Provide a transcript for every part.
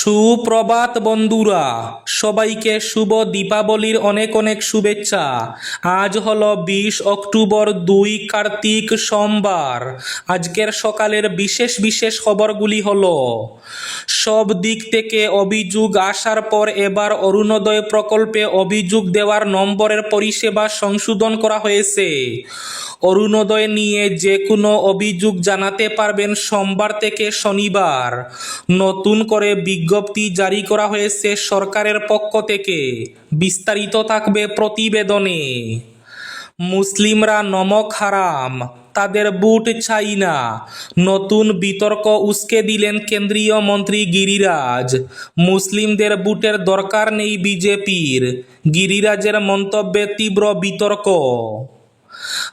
সুপ্রভাত বন্ধুরা, সবাইকে শুভ দীপাবলির অনেক অনেক শুভেচ্ছা। আজ হলো বিশ অক্টোবর দুই কার্তিক সোমবার। আজকের সকালের বিশেষ বিশেষ খবরগুলি হলো, সব দিক থেকে অভিযোগ আসার পর এবার অরুণোদয় প্রকল্পে অভিযোগ দেওয়ার নম্বরের পরিষেবা সংশোধন করা হয়েছে। অরুণোদয় নিয়ে যে কোনো অভিযোগ জানাতে পারবেন সোমবার থেকে শনিবার। নতুন করে বিজ্ঞপ্তি জারি করা হয়েছে সরকারের পক্ষ থেকে। বিস্তারিত থাকবে প্রতিবেদনে। মুসলিমরা নমক হারাম, তাদের বুট চাই না। নতুন বিতর্ক উস্কে দিলেন কেন্দ্রীয় মন্ত্রী গিরিরাজ। মুসলিমদের বুটের দরকার নেই বিজেপির, গিরিরাজের মন্তব্যে তীব্র বিতর্ক।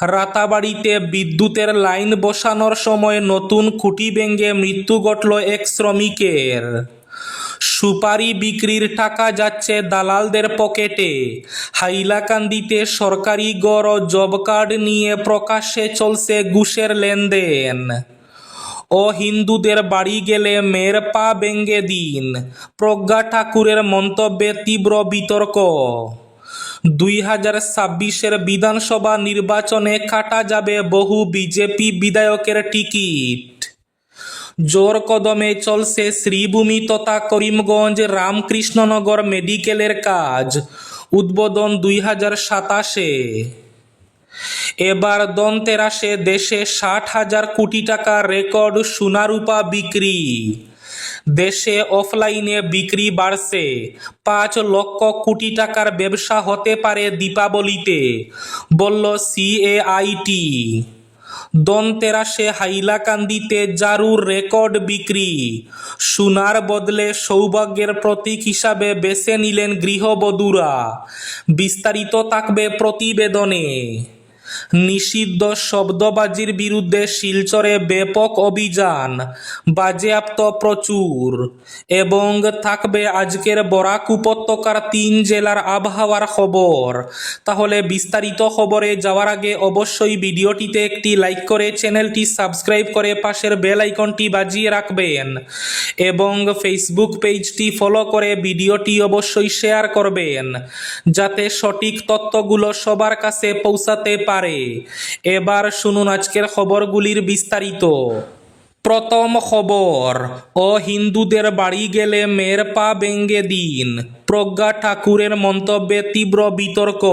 রাতাবাড়িতে বিদ্যুতের লাইন বসানোর সময় নতুন খুঁটি ভেঙে মৃত্যু ঘটল এক শ্রমিকের। সুপারি বিক্রির টাকা যাচ্ছে দালালদের পকেটে। হাইলাকান্দিতে সরকারি গড় জব কার্ড নিয়ে প্রকাশ্যে চলছে ঘুষের লেনদেন। ও হিন্দুদের বাড়ি গেলে মেয়ের পা ভেঙ্গে দিন। প্রজ্ঞা ঠাকুরের মন্তব্যে তীব্র বিতর্ক। দুই হাজার ছাব্বিশের বিধানসভা নির্বাচনে কাটা যাবে বহু বিজেপি বিধায়কের টিকিট। জোর কদমে চলছে শ্রীভূমি তথা করিমগঞ্জ রামকৃষ্ণনগর মেডিকেলের কাজ। উদ্বোধন দুই হাজার সাতাশে। এবার দন্তেরাসে দেশে ষাট হাজার কোটি টাকা রেকর্ড সোনারূপা বিক্রি। দেশে অফলাইনে বিক্রি বাড়ছে। পাঁচ লক্ষ কোটি টাকার ব্যবসা হতে পারে দীপাবলিতে, বলল সিএআইটি। দন্তেরাসে হাইলাকান্দিতে জারুর রেকর্ড বিক্রি। সোনার বদলে সৌভাগ্যের প্রতীক হিসাবে বেছে নিলেন গৃহবধূরা। বিস্তারিত থাকবে প্রতিবেদনে। নিষিদ্ধ শব্দবাজির বিরুদ্ধে শিলচরে ব্যাপক অভিযান। বাজেয়াপ্ত প্রচুর। এবং থাকবে আজকের বরাক উপত্যকার তিন জেলার আবহাওয়ার খবর। তাহলে বিস্তারিত খবরে যাওয়ার আগে অবশ্যই ভিডিওটিতে একটি লাইক করে চ্যানেলটি সাবস্ক্রাইব করে পাশের বেল আইকনটি বাজিয়ে রাখবেন। এবং ফেসবুক পেজটি ফলো করে ভিডিওটি অবশ্যই শেয়ার করবেন। যাতে সঠিক তথ্যগুলো সবার কাছে পৌঁছাতে পারে। এবার শুনুন আজকের খবরগুলির বিস্তারিত। প্রথম খবর ও হিন্দুদের বাড়ি গেলে মেয়ের পা ভেঙ্গে দিন। প্রজ্ঞা ঠাকুরের মন্তব্যে তীব্র বিতর্ক।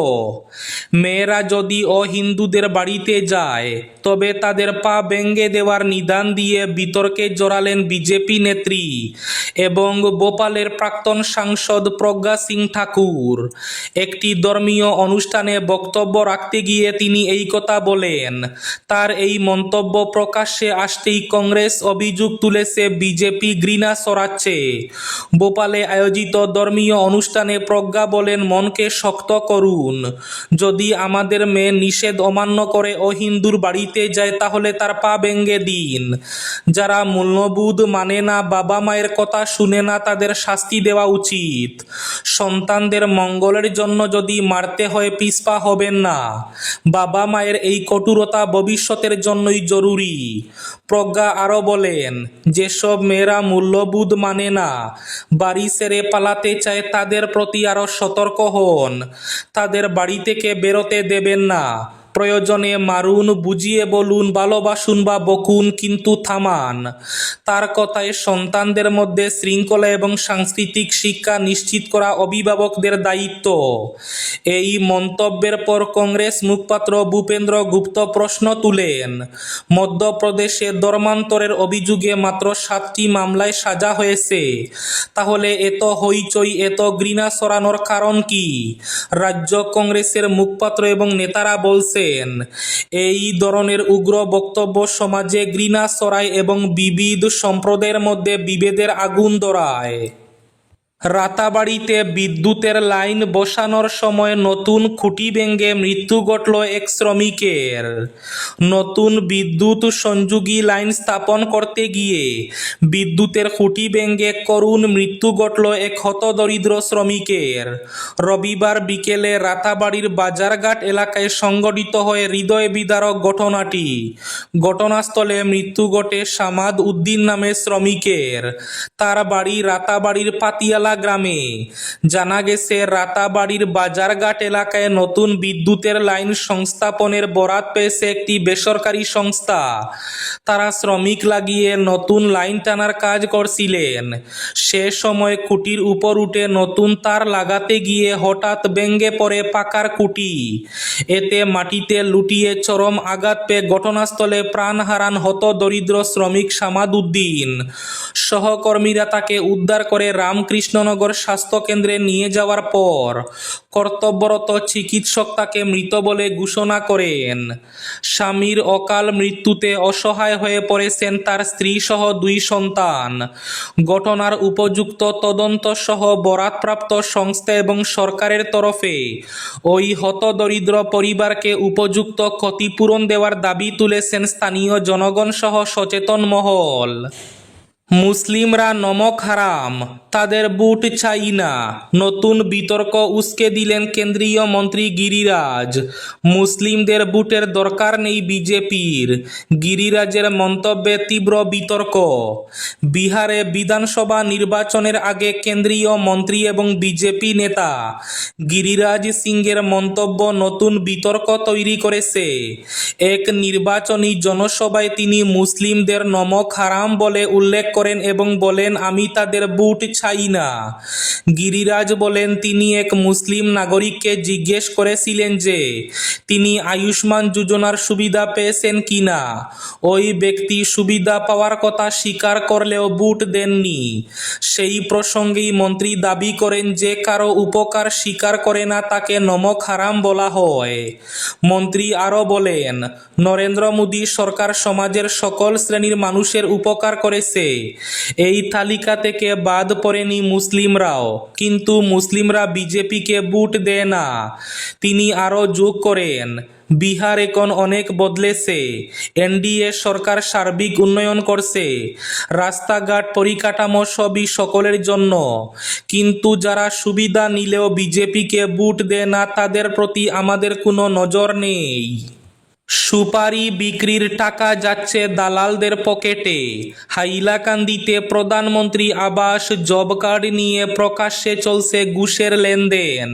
মেয়েরা যদি ও হিন্দুদের বাড়িতে যায়, তবে তাদের পা ভেঙ্গে দেওয়ার নিদান দিয়ে বিতর্কে জড়ালেন বিজেপি নেত্রী এবং ভোপালের প্রাক্তন সাংসদ প্রজ্ঞা সিং ঠাকুর। একটি ধর্মীয় অনুষ্ঠানে বক্তব্য রাখতে গিয়ে তিনি এই কথা বলেন, তার এই মন্তব্য প্রকাশ্যে আসতেই কংগ্রেস অভিযোগ তুলেছে বিজেপি ঘৃণা সরাচ্ছে ভোপালে আয়োজিত ধর্মীয় অনুষ্ঠানে প্রজ্ঞা বলেন, মনকে শক্ত করুন। যদি আমাদের মেয়ে নিষেধ অমান্য করে ও হিন্দুর বাড়িতে যায়, তাহলে তার পা ভেঙ্গে দিন। যারা মূল্যবোধ মানে না, বাবা মায়ের কথা শুনে না, তাদের শাস্তি দেওয়া উচিত। সন্তানদের মঙ্গলের জন্য যদি মারতে হয় পিসপা হবেন না। বাবা মায়ের এই কঠোরতা ভবিষ্যতের জন্যই জরুরি। প্রজ্ঞা আরও বলেন, যেসব মেয়েরা মূল্যবোধ মানে না, বাড়ি সেরে পালাতে চায় তাদের প্রতি আরও সতর্ক হন। তাদের বাড়ি থেকে বেরোতে দেবেন না। প্রয়োজনে মারুন, বুঝিয়ে বলুন, ভালোবাসুন বা বকুন, কিন্তু থামান। তার কথায় সন্তানদের মধ্যে শৃঙ্খলা এবং সাংস্কৃতিক শিক্ষা নিশ্চিত করা অভিভাবকদের দায়িত্ব। এই মন্তব্যের পর কংগ্রেস মুখপাত্র ভূপেন্দ্র গুপ্ত প্রশ্ন তুলেন। মধ্যপ্রদেশে ধর্মান্তরের অভিযোগে মাত্র সাতটি মামলায় সাজা হয়েছে। তাহলে এত হইচই, এত ঘৃণা সরানোর কারণ কি? রাজ্য কংগ্রেসের মুখপাত্র এবং নেতারা বলছেন এই ধরনের উগ্র বক্তব্য সমাজে ঘৃণা ছড়ায় এবং বিবিধ সম্প্রদায়ের মধ্যে বিভেদের আগুন ধরায়। রাতাবাড়িতে বিদ্যুতের লাইন বসানোর সময় নতুন খুঁটি ভেঙে মৃত্যু ঘটল এক শ্রমিকের। নতুন বিদ্যুৎ সংযোগী লাইন স্থাপন করতে গিয়ে বিদ্যুতের খুঁটি ভেঙে করুণ মৃত্যু ঘটল এক হতদরিদ্র শ্রমিকের। রবিবার বিকেলে রাতাবাড়ির বাজারঘাট এলাকায় সংগঠিত হয়ে হৃদয় বিদারক ঘটনাটি। ঘটনাস্থলে মৃত্যু ঘটে সামাদ উদ্দিন নামে শ্রমিকের। তার বাড়ি রাতাবাড়ির পাতিয়ালা গ্রামে। জানা গেছে, রাতাবাড়ির বাজারঘাট এলাকায় নতুন বিদ্যুতের লাইন সংস্থাপনের বরাত পেয়েছে একটি বেসরকারি সংস্থা। তারা শ্রমিক লাগিয়ে নতুন লাইন টানার কাজ করছিলেন। সে সময় খুঁটির উপর উঠে নতুন তার লাগাতে গিয়ে হঠাৎ ভেঙে পড়ে পাকার খুঁটি। এতে মাটিতে লুটিয়ে চরম আঘাত পেয়ে ঘটনাস্থলে প্রাণ হারান হত দরিদ্র শ্রমিক সামাদউদ্দিন সহকর্মীরা তাকে উদ্ধার করে রামকৃষ্ণনগর স্বাস্থ্য কেন্দ্রে নিয়ে যাওয়ার পর কর্তব্যরত চিকিৎসক তাকে মৃত বলে ঘোষণা করেন। স্বামীর অকাল মৃত্যুতে অসহায় হয়ে পড়েছেন তার স্ত্রী সহ দুই সন্তান। ঘটনার উপযুক্ত তদন্ত সহ বরাতপ্রাপ্ত সংস্থা এবং সরকারের তরফে ওই হতদরিদ্র পরিবারকে উপযুক্ত ক্ষতিপূরণ দেওয়ার দাবি তুলেছেন স্থানীয় জনগণ সহ সচেতন মহল। মুসলিমরা নমক হারাম। তাদের বুট চাই না। নতুন বিতর্ক উস্কে দিলেন কেন্দ্রীয় মন্ত্রী গিরিরাজ। মুসলিমদের বুটের দরকার নেই বিজেপির। গিরিরাজের মন্তব্যে তীব্র বিতর্ক। বিহারে বিধানসভা নির্বাচনের আগে কেন্দ্রীয় মন্ত্রী এবং বিজেপি নেতা গিরিরাজ সিংয়ের মন্তব্য নতুন বিতর্ক তৈরি করেছে। এক নির্বাচনী জনসভায় তিনি মুসলিমদের নমক হারাম বলে উল্লেখ করেন এবং বলেন, আমি তাদের বুট চাই না। গিরিরাজ বলেন, তিনি এক মুসলিম নাগরিককে জিজ্ঞেস করেছিলেন যে, তিনি আয়ুষ্মান যোজনার সুবিধা পেয়েছেন কিনা ওই ব্যক্তি সুবিধা পাওয়ার কথা স্বীকার করলেও বুট দেননি। সেই প্রসঙ্গেই মন্ত্রী দাবি করেন যে, কারও উপকার স্বীকার করে না তাকে নমক হারাম বলা হয়। মন্ত্রী আরও বলেন, নরেন্দ্র মোদী সরকার সমাজের সকল শ্রেণির মানুষের উপকার করেছে। এই তালিকা থেকে বাদ পড়েনি মুসলিমরাও। কিন্তু মুসলিমরা বিজেপিকে বুট দেয় না। তিনি আরও যোগ করেন, বিহার এখন অনেক বদলেছে, এনডিএ সরকার সার্বিক উন্নয়ন করছে, রাস্তাঘাট পরিকাঠামো সবই সকলের জন্য। কিন্তু যারা সুবিধা নিলেও বিজেপিকে বুট দেয় না, তাদের প্রতি আমাদের কোনো নজর নেই। সুপারি বিক্রির টাকা যাচ্ছে দালালদের পকেটে। হাইলাকান্দিতে প্রধানমন্ত্রী আবাস জব কার্ড নিয়ে প্রকাশ্যে চলছে ঘুষের লেনদেন।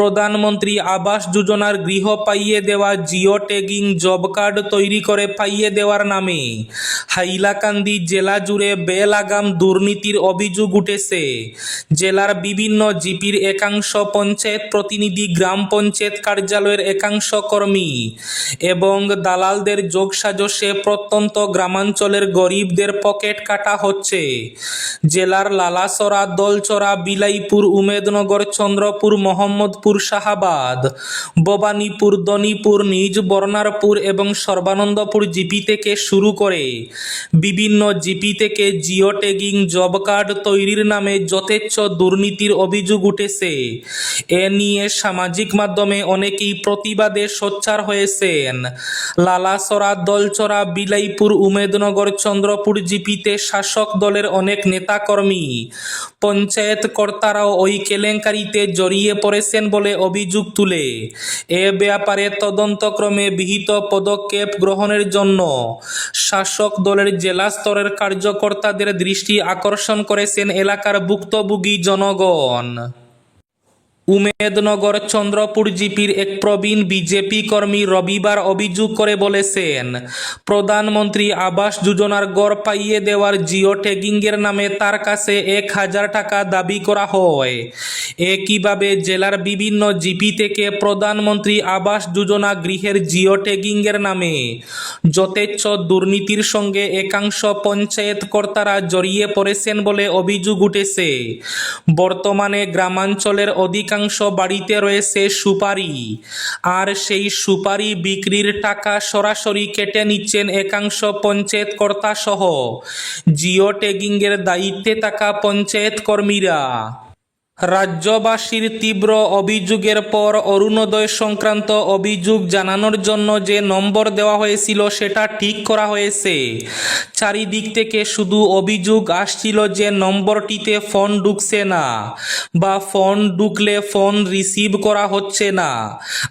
প্রধানমন্ত্রী আবাস যোজনার গৃহ পাইয়ে দেওয়া জিও ট্যাগিং জব কার্ড তৈরি করে পাইয়ে দেওয়ার নামে। হাইলাকান্দি জেলা জুড়ে বেলাগাম দুর্নীতির অভিযোগ উঠেছে। জেলার বিভিন্ন জিপির একাংশ পঞ্চায়েত প্রতিনিধি, গ্রাম পঞ্চায়েত কার্যালয়ের একাংশ কর্মী এবং দালালদের যোগসাজশে প্রত্যন্ত গ্রামাঞ্চলের গরিবদের পকেট কাটা হচ্ছে। জেলার লালাসরা, দলচরা, বিলাইপুর, উমেদনগর, চন্দ্রপুর, মোহাম্মদপুর শাহাবাদ। ভবানীপুর দনিপুর, নিজ বর্ণারপুর এবং সর্বানন্দপুর জিপি থেকে শুরু করে বিভিন্ন জিপি থেকে জিও ট্যাগিং, জব কার্ড তৈরির নামে যথেচ্ছ দুর্নীতির অভিযোগ উঠেছে। এ নিয়ে সামাজিক মাধ্যমে অনেকেই প্রতিবাদে সোচ্চার হয়েছেন। লালাসরা, দলচরা, বিলাইপুর, উমেদনগর, চন্দ্রপুর জিপিতে শাসক দলের অনেক নেতাকর্মী পঞ্চায়েত কর্তারাও ওই কেলেঙ্কারিতে জড়িয়ে পড়েছেন বলে অভিযোগ তুলে। এ ব্যাপারে তদন্তক্রমে বিহিত পদক্ষেপ গ্রহণের জন্য শাসক দলের জেলা স্তরের কার্যকর্তাদের দৃষ্টি আকর্ষণ করেছেন এলাকার ভুক্তভোগী জনগণ। উমেদনগর চন্দ্রপুর জিপির এক প্রবীণ বিজেপি কর্মী রবিবার অভিযোগ করে বলেছেন, প্রধানমন্ত্রী আবাস যোজনার গড় পাইয়ে দেওয়ার জিও ট্যাগিংয়ের নামে তার কাছে এক হাজার টাকা দাবি করা হয়। একইভাবে জেলার বিভিন্ন জিপি থেকে প্রধানমন্ত্রী আবাস যোজনা গৃহের জিও ট্যাগিংয়ের নামে যথেচ্ছ দুর্নীতির সঙ্গে একাংশ পঞ্চায়েত কর্তারা জড়িয়ে পড়েছেন বলে অভিযোগ উঠেছে। বর্তমানে গ্রামাঞ্চলের অধিকাংশ একাংশ বাড়িতে রয়েছে সুপারি। আর সেই সুপারি বিক্রির টাকা সরাসরি কেটে নিচ্ছেন একাংশ পঞ্চায়েত কর্তা সহ জিও ট্যাগিংয়ের দায়িত্বে থাকা পঞ্চায়েত কর্মীরা রাজ্যবাসীর তীব্র অভিযোগের পর অরুণোদয় সংক্রান্ত অভিযোগ জানানোর জন্য যে নম্বর দেওয়া হয়েছিল সেটা ঠিক করা হয়েছে। চারিদিক থেকে শুধু অভিযোগ আসছিল যে নম্বরটিতে ফোন ঢুকছে না বা ফোন ঢুকলে ফোন রিসিভ করা হচ্ছে না।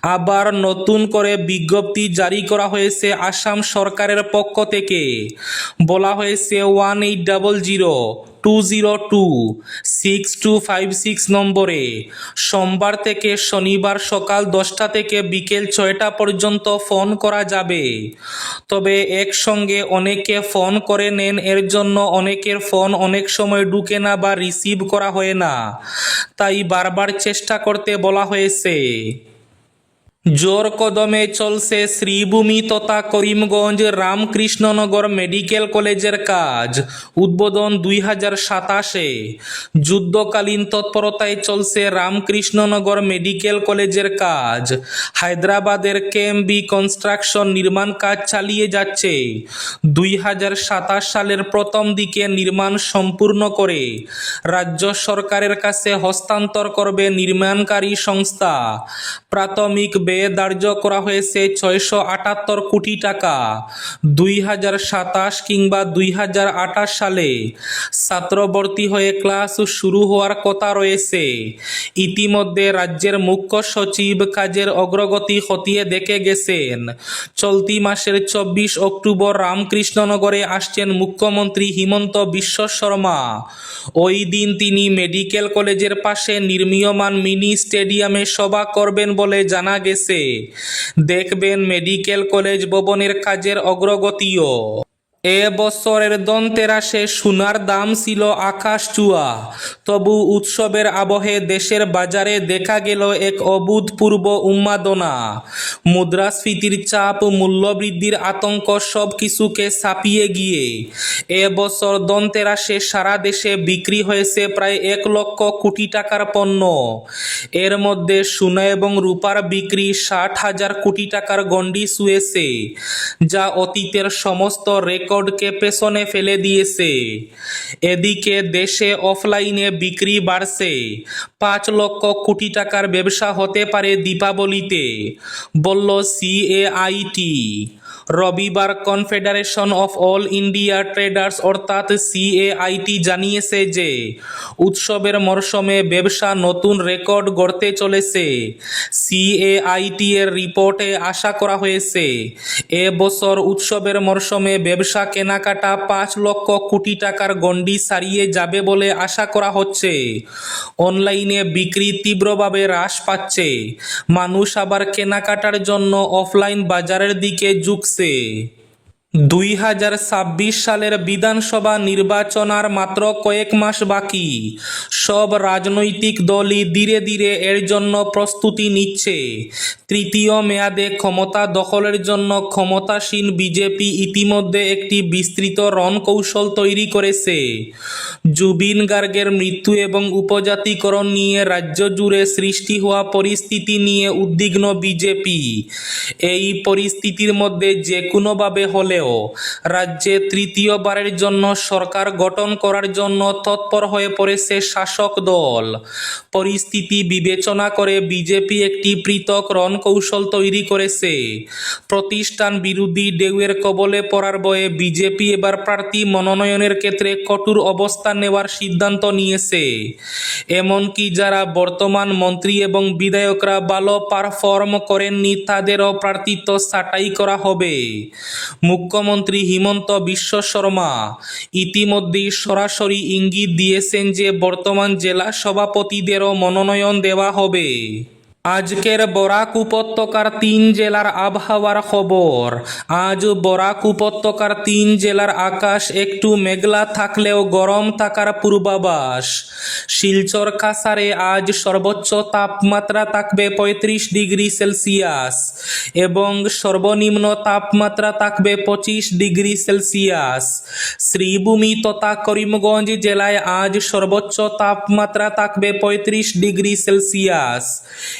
আবার নতুন করে বিজ্ঞপ্তি জারি করা হয়েছে আসাম সরকারের পক্ষ থেকে। বলা হয়েছে one eight double zero two zero two six two five six নম্বরে সোমবার থেকে শনিবার সকাল দশটা থেকে বিকেল ছয়টা পর্যন্ত ফোন করা যাবে। তবে একসঙ্গে অনেকে ফোন করে নেন, এর জন্য অনেকের ফোন অনেক সময় ঢুকে না বা রিসিভ করা হয় না। তাই বারবার চেষ্টা করতে বলা হয়েছে। জোর কদমে চলছে শ্রীভূমি তথা করিমগঞ্জ রামকৃষ্ণনগর মেডিকেল কলেজের কাজ। উদ্বোধন দুই হাজার সাতাশে। যুদ্ধকালীন তৎপরতায় চলছে রামকৃষ্ণনগর মেডিকেল কলেজের কাজ। হায়দ্রাবাদের কেএমবি কনস্ট্রাকশন নির্মাণ কাজ চালিয়ে যাচ্ছে। দুই হাজার সাতাশ সালের প্রথম দিকে নির্মাণ সম্পূর্ণ করে রাজ্য সরকারের কাছে হস্তান্তর করবে নির্মাণকারী সংস্থা। প্রাথমিক ব্যয় ধার্য করা হয়েছে ছয়শো আটাত্তর কোটি টাকা। দুই হাজার সাতাশ কিংবা দুই হাজার আঠাশ সালে ছাত্রভর্তি হয়ে ক্লাস শুরু হওয়ার কথা রয়েছে। ইতিমধ্যে রাজ্যের মুখ্য সচিব কাজের অগ্রগতি খতিয়ে দেখে গেছেন। চলতি মাসের চব্বিশ অক্টোবর রামকৃষ্ণনগরে আসছেন মুখ্যমন্ত্রী হিমন্ত বিশ্ব শর্মা। ওই দিন তিনি মেডিকেল কলেজের পাশে নির্মীয়মান মিনি স্টেডিয়ামে সভা করবেন বলে জানা গেছে। দেখবেন মেডিকেল কলেজ ভবনের কাজের অগ্রগতিও। এ বছরের দন্তেরাসে সোনার দাম ছিল আকাশ চুয়া তবু উৎসবের আবহে দেশের বাজারে দেখা গেল এক অভূতপূর্ব উন্মাদনা। মুদ্রাস্ফীতির চাপ, মূল্যবৃদ্ধির আতঙ্ক সব কিছুকে ছাপিয়ে গিয়ে। এ বছর দন্তেরাসে সারা দেশে বিক্রি হয়েছে প্রায় এক লক্ষ কোটি টাকার পণ্য। এর মধ্যে সোনা এবং রূপার বিক্রি ষাট হাজার কোটি টাকার গণ্ডি ছুঁয়েছে, যা অতীতের সমস্ত রেকর্ডকে পেছনে ফেলে দিয়েছে। এদিকে দেশে অফলাইনে বিক্রি বাড়ছে। পাঁচ লক্ষ কোটি টাকার ব্যবসা হতে পারে দীপাবলিতে, বলল সিএআইটি। রবিবার confederation of all India traders অর্থাৎ সিএআইটি জানিয়েছে যে, উৎসবের মরশুমে ব্যবসা নতুন রেকর্ড গড়তে চলেছে। সিএআইটি এর রিপোর্টে আশা করা হয়েছে, এ বছর উৎসবের মরশুমে ব্যবসা কেনাকাটা পাঁচ লক্ষ কোটি টাকার গণ্ডি ছাড়িয়ে যাবে বলে আশা করা হচ্ছে। অনলাইনে বিক্রি তীব্রভাবে হ্রাস পাচ্ছে। মানুষ আবার কেনাকাটার জন্য অফলাইন বাজারের দিকে ঝুঁকছে। 对 দুই হাজার ছাব্বিশ সালের বিধানসভা নির্বাচন আর মাত্র কয়েক মাস বাকি। সব রাজনৈতিক দলই ধীরে ধীরে এর জন্য প্রস্তুতি নিচ্ছে। তৃতীয় মেয়াদে ক্ষমতা দখলের জন্য ক্ষমতাসীন বিজেপি ইতিমধ্যে একটি বিস্তৃত রণকৌশল তৈরি করেছে। জুবিন গার্গের মৃত্যু এবং উপজাতিকরণ নিয়ে রাজ্য জুড়ে সৃষ্টি হওয়া পরিস্থিতি নিয়ে উদ্বিগ্ন বিজেপি। এই পরিস্থিতির মধ্যে যে কোনোভাবে হলেও রাজ্যে তৃতীয়বারের জন্য সরকার গঠন করার জন্য তৎপর হয়ে পড়েছে শাসক দল। পরিস্থিতি বিবেচনা করে বিজেপি একটি পৃথক রণকৌশল তৈরি করেছে। প্রতিষ্ঠান বিরোধী ঢেউয়ের কবলে পড়ার বয়ে বিজেপি এবার প্রার্থী মনোনয়নের ক্ষেত্রে কঠোর অবস্থান নেওয়ার সিদ্ধান্ত নিয়েছে। এমনকি যারা বর্তমান মন্ত্রী এবং বিধায়করা ভালো পারফর্ম করেননি, তাদেরও প্রার্থিত্ব ছাঁটাই করা হবে। মুখ্যমন্ত্রী হিমন্ত বিশ্ব শর্মা ইতিমধ্যেই সরাসরি ইঙ্গিত দিয়েছেন যে বর্তমান জেলা সভাপতিদেরও মনোনয়ন দেওয়া হবে। আজকের বরাক উপত্যকার তিন জেলার আবহাওয়ার খবর। আজ বরাক উপত্যকার তিন জেলার আকাশ একটু মেঘলা থাকলেও গরম থাকার পূর্বাভাস। শিলচর কাসারে আজ সর্বোচ্চ তাপমাত্রা থাকবে পঁয়ত্রিশ ডিগ্রি সেলসিয়াস এবং সর্বনিম্ন তাপমাত্রা থাকবে পঁচিশ ডিগ্রি সেলসিয়াস। শ্রীভূমি তথা করিমগঞ্জ জেলায় আজ সর্বোচ্চ তাপমাত্রা থাকবে পঁয়ত্রিশ ডিগ্রি সেলসিয়াস।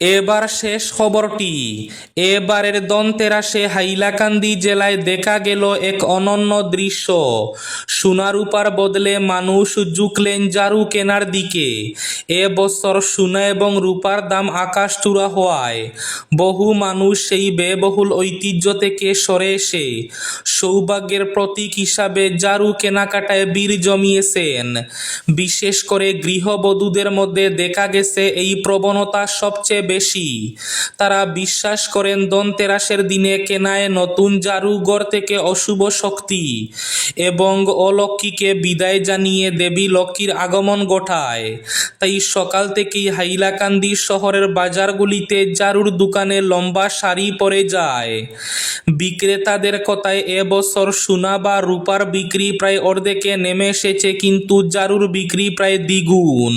এবার শেষ খবরটি। এবারের দন্তেরাসে হাইলাকান্দি জেলায় দেখা গেল এক অনন্য দৃশ্য। সোনারূপার বদলে মানুষ ঝুঁকলেন জারু কেনার দিকে। এ বছর সোনা এবং রূপার দাম আকাশ চূড়া হওয়ায় বহু মানুষ সেই ব্যয়বহুল ঐতিহ্য থেকে সরে এসে সৌভাগ্যের প্রতীক হিসাবে জারু কেনাকাটায় বীর জমিয়েছেন। বিশেষ করে গৃহবধূদের মধ্যে দেখা গেছে এই প্রবণতা সবচেয়ে বেশি। তারা বিশ্বাস করেন ধনতেরাসের দিনে কেনায় নতুন জারু ঘর থেকে অশুভ শক্তি এবং অলক্ষ্মীকে বিদায় জানিয়ে দেবী লক্ষ্মীর আগমন ঘটায়। তাই সকাল থেকেই হাইলাকান্দি শহরের বাজারগুলিতে জারুর দোকানে লম্বা শাড়ি পরে যায়। বিক্রেতাদের কথায় এবছর সোনা বা রূপার বিক্রি প্রায় অর্ধেকে নেমে এসেছে, কিন্তু জারুর বিক্রি প্রায় দ্বিগুণ।